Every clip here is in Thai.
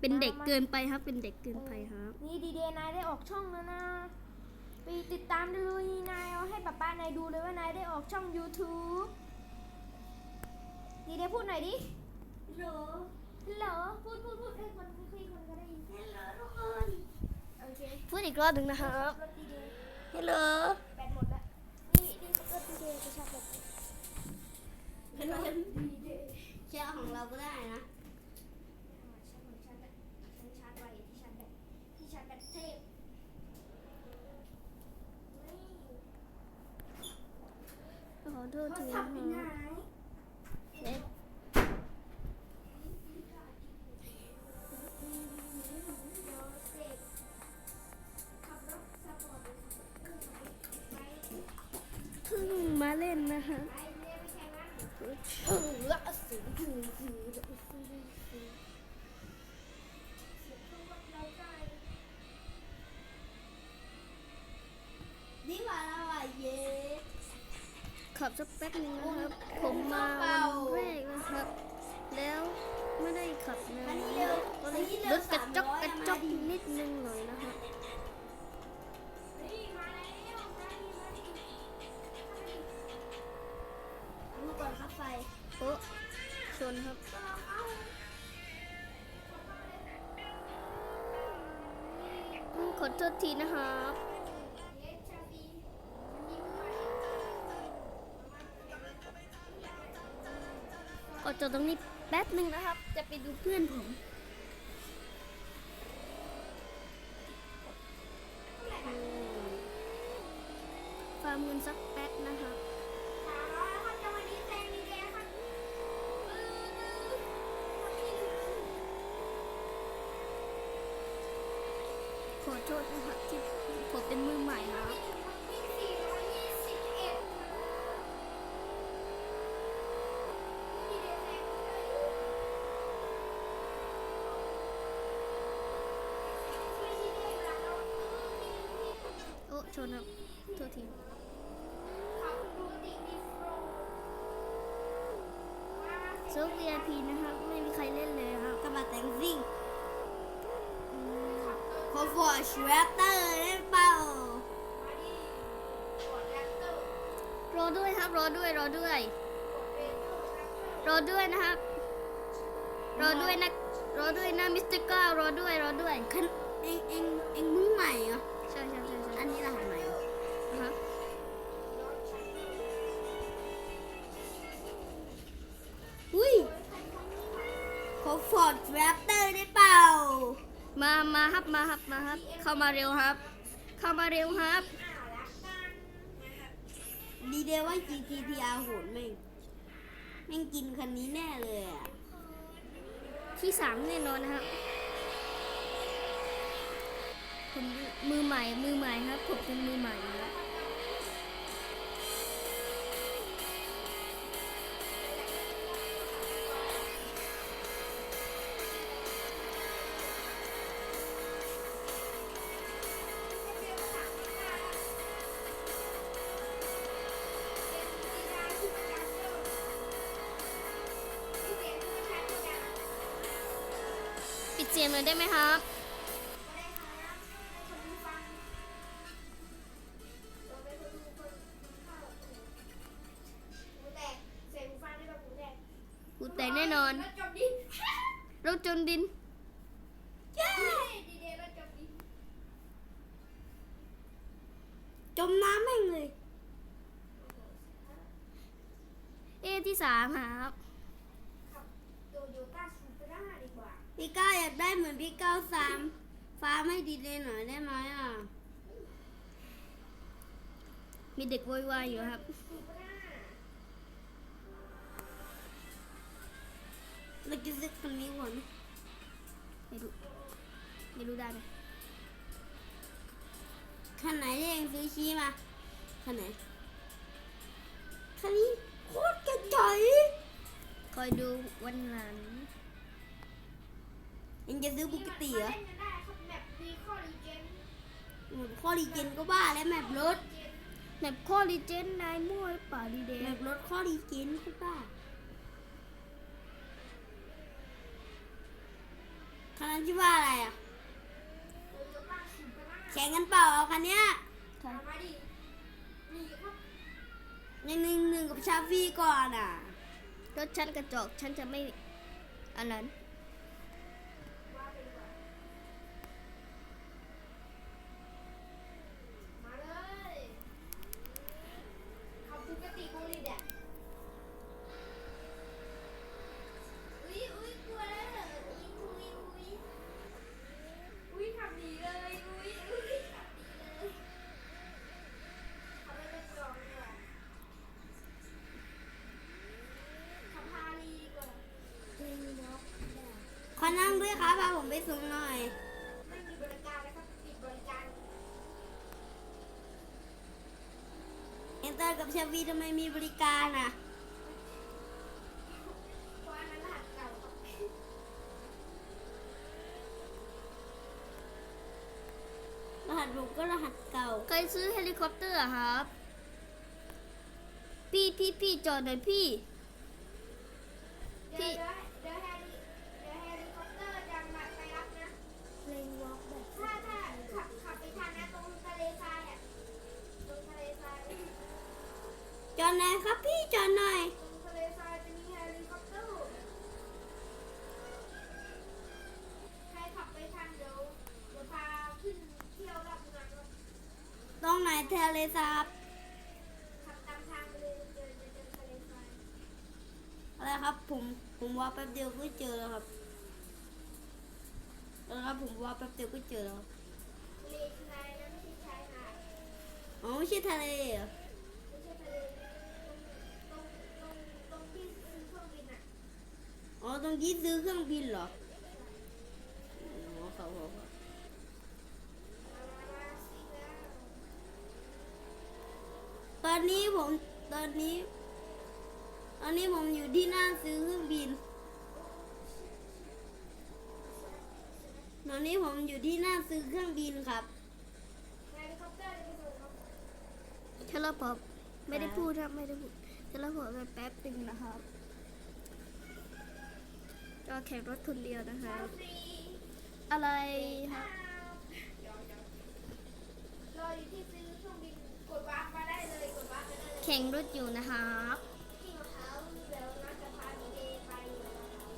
เป็นเด็กเกินไปครับ เป็นเด็กเกินไปครับ นี่ดีเดย์นายได้ออกช่องแล้วนะ ไปติดตามได้เลยนายเอาให้ป้าป้านายดูเลยว่านายได้ออกช่อง YouTube ดีเดย์พูดหน่อยดิโหลฮัลโหลพูดพูดพูดให้คนให้คนก็ได้ยินฮัลโหลทุกคนโอเคพูดอีกรอบหนึ่งนะครับรถดีเดย์ฮัลโหลแบตหมดแล้วนี่นี่รถดีเดย์จะชาร์จแบตเป็นวันดีเดย์แชร์ของเราก็ได้นะ ชาร์จหมดชาร์จแบตฉันชาร์จไว้ที่ชาร์จแบตที่ชาร์จแบตเทพ นี่ขอโทษโทรทีศันะพท์คไปรับไหนเล็ก ขับรถสปอร์ตไปเพิ่งมาเล่นนะคะไปเรียนไปแข่งนะเออละสิคือคือเสียงเครื่องรถเราได้นี่มาแล้วอะเย้ขับสักแป๊บหนึงนะครับ ผมมาวันแรกนะครับ แล้วไม่ได้ขับนานนะครับก็เลยรถกระจอกกระจอกนิดนึงหน่อยนะครับนี่มาแล้วมาดิมาดิดูก่อนครับไฟโอ้ชนครับอืมขอโทษทีนะครับ จอดตรงนี้แป๊บหนึ่งนะครับ จะไปดูเพื่อนผมฟาร์มเงินสักแป๊บนะครับสามร้อยครับจะขอโทษนะครับที่ผมเป็นมือใหม่ครับ วิ่งสี่ร้อยยี่สิบเอ็ดดีเดย์แซงช่วยดีเดย์เวลาเรา โอ้ ชนครับโทษทีขับดูติดิฟโรมาเซิร์ฟ VIP นะครับ ไม่มีใครเล่นเลยครับกระบะแต่งซิ่งขอฟอร์ชแรปเตอร์ได้เปล่ามาดิกดแรปเตอร์รอด้วยครับ รอด้วย รอด้วยกดเรเตอร์แรปเตอร์รอด้วยนะครับ รอด้วยนะ รอด้วยนะมิสเตอร์ก้ารอด้วย รอด้วยคันเอ็งเอ็งเอ็งมึงใหม่เหรอ ใช่ใช่ใช่ใช่อันนี้รหัสใหม่เหรอครับอุ้ยขอฟอร์ดแรปเตอร์ได้เปล่า มามาครับมาครับมาครับ เข้ามาเร็วครับ เข้ามาเร็วครับอ่าละกันนะครับดีเดว่า GTPR โหดแม่งแม่งกินคันนี้แน่เลยอะ ที่สามแน่นอนนะครับผม มือใหม่มือใหม่ครับผมเป็นมือใหม่ครับปิดเสียงหน่อยได้ไหมครับ ถจนดินจมน้ำแม่งเลย เอที่สามครับพี่ก้าวอยากได้เหมือนพี่ก้าวสามฟ้าไม่ดีเลยหน่อยได้ไหมอะ มีเด็กโวยวายอยู่ครับ เราจะซื้อคันนี้ก่อนไม่รู้ไม่รู้ได้ไหมคันไหนที่เองซื้อชี้มาคันไหนคันนี้โคตรกระจอยคอยดูวันหลังเองจะซื้อบุกติเหรอเล่นกันได้ครับแบบดีข้อรีเจนหมดข้อดีเจนก็บ้าแล้วแมปรถแบบข้อรีเจนนายมั่วหรือเปล่าดีเดแมย์ปรถข้อดีเจนก็บ้า คันมันชื่อว่าอะไรอะแข่งกันเปล่าเอาคันเนี้ยหนึ่งหนึ่งหนึ่งกับชาฟีก่อนอะรถฉันกระจกฉันจะไม่อันนั้น มาเลยขับปกติโบลิดอะอุ้ยอุ้ยกลัวแล้วเหรออุ้ยอุ้ยอุ้ยอุ้ยขับหนีเลยอุ้ยอุ้ยขับหนีเลยขับไปเป็นกล่องดีกว่าขับพาลีก่อน ขอนั่งด้วย ครับพาผมไปส่งหน่อยมีบริการแล้วครับปิดบริการเอนเตอร์กับชาฟีทำไมมีบริการอะรหัสเก่าครับรหัสผมก็รหัสเก่าใครซื้อเฮลิคอปเตอร์อะครับ พี่พี่พี่จอดหน่อยพี่เเลยเดินเดินเดินทะเลทรายอะไรครับผมผมว่าแป๊บเดียวก็เจอแล้วครับแล้วครับผมว่าแป๊บเดียวก็เจอแล้วทะเลไม่ใช่ชายหาดอ๋อไม่ใช่ทะเลเหรอไม่ใช่ทะเล อ๋อตรงที่ซื้อเครื่องบินเหรออ๋อครับผมมามาสิแล้วตอนนี้ผมตอนนี้ ตอนนี้ผมอยู่ที่หน้าซื้อเครื่องบิน ตอนนี้ผมอยู่ที่หน้าซื้อเครื่องบินครับเฮลิคอปเตอร์จะไปส่งครับเทเลพอร์ตไม่ได้พูดครับไม่ได้พูดเทเลพอร์ตไปแป๊บหนึงนะครับ ก็แข่งรถคนเดียวนะครับฟรีอะไรครับรออยู่ที่ซื้อเครื่องบินกดวาร์ปมาได้เลยกดวาร์ปมาได้เลยแข่งรถอยู่นะครับที่มะพร้าวเดี๋ยวน่าจะพาดีเดย์ไปอยู่แล้วครับ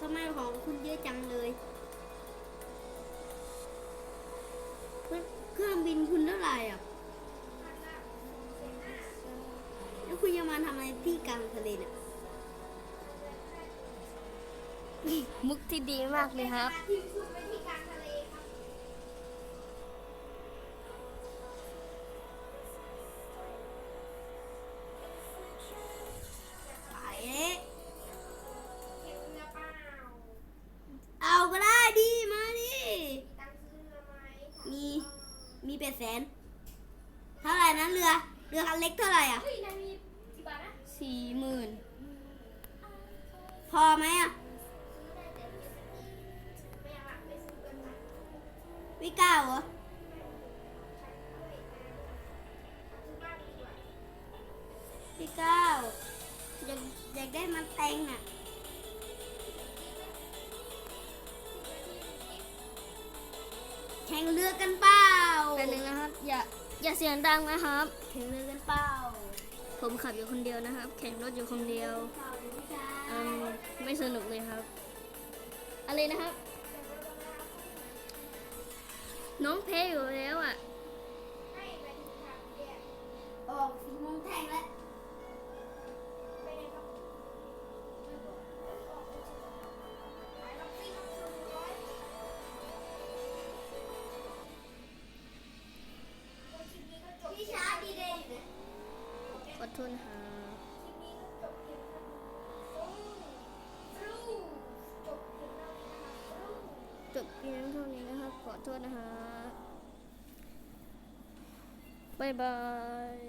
ทำไมของคุณเยอะจังเลย บินคุณเท่าไหร่อะ แล้วคุณจะมาทำอะไรที่กลางทะเลเนี่ยมุกที่ดีมากเลยครับ นเท่าไหร่นะเรือเรือคันเล็กเท่าไหร่อะเฮ้ยนายมีกี่บาทนะสี่หมื่นพอไหมอะซื้อได้แต่เพียงไม่อยากไม่ซื้อเกินไปวิก้าวเหรอซื้อบ้านดีกว่าวิก้าวอยากอยากได้มันแตงอะแข่งเรือกันเปล่า อย่าอย่าเสียงดังนะครับแข่งเรือกันเปล่าผมขับอยู่คนเดียวนะครับ แข่งรถอยู่คนเดียวอืมไม่สนุกเลยครับ อะไรนะครับ น้องเพอยู่แล้วอะให้ไปถึงทางเรียนออกสีโมงแท่งแล้ว ทษนะครับคลิปนี้ก็จบเพียงเท่าจบเพียงเท่านี้นะคะฟรูจบเพียงเท่านี้นะครับ ขอโทษนะคะบบ๊ายบาย